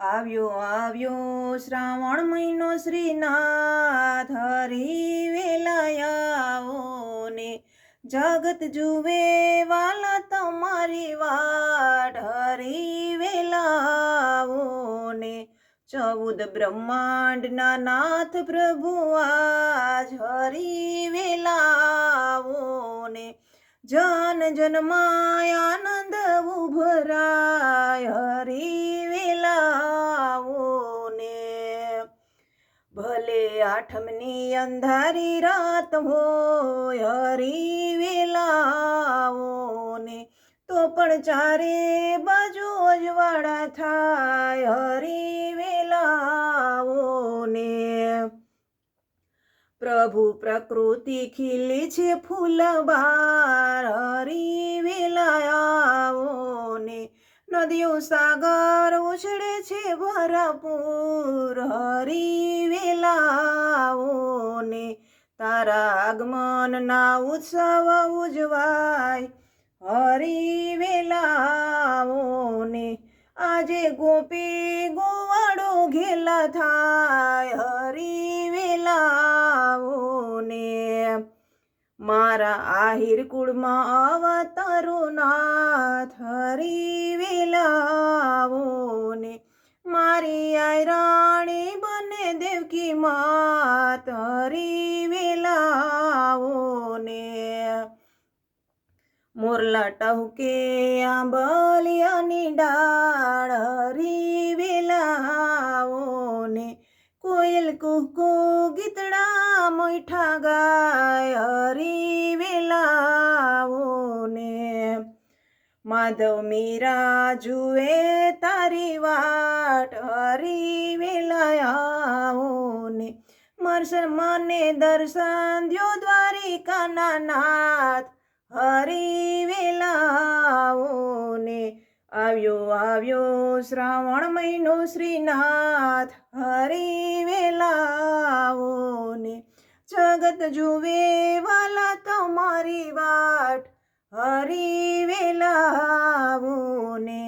આવ્યો આવ્યો શ્રાવણ મહિનો શ્રીનાથ હરી વેલાયાઓ ને જગત જુવે વાલા તમારી વાટ હરી વેલાઓ ને ચૌદ બ્રહ્માંડના નાથ પ્રભુ આજ હરી વેલાઓ ને જન જનમાં આનંદ ઉભરાય ભલે આઠમની અંધારી રાત હોય હરી વેલાઓને તો પણ ચારે બાજુ અજવાળા થાય હરી વેલાઓને પ્રભુ પ્રકૃતિ ખીલી છે ફૂલ બાર હરી નદીઓ સાગર ઉછળે છે ભરપૂર. હરી વેલાઓ ને તારા આગમનના ઉત્સવ ઉજવાય. હરી વેલાઓ ને આજે ગોપી ગોવાળો ઘેલા થાય. હરી મારા આહિર કુળમાં તારો નાથ હરી ને. મારી આયરાણી બને દેવકી માત હરી વેલાઓ ને. મોરલા ટહુકે આંબલિયાની ડાળ હરી વેલાઓ ને. કોયલ કુહકુ ગીતડા મોઠા ગાય માધવ મીરા જુએ તારી વાટ હરી વેલાયાઓ ને મરસર મને દર્શન દ્યો દ્વારિકાના નાથ હરી વેલાઓ ને આવ્યો આવ્યો શ્રાવણ મહિનો શ્રીનાથ હરી વેલાઓ ને જગત જુએ વાલા તમારી વાટ હરી વેલાઓ ને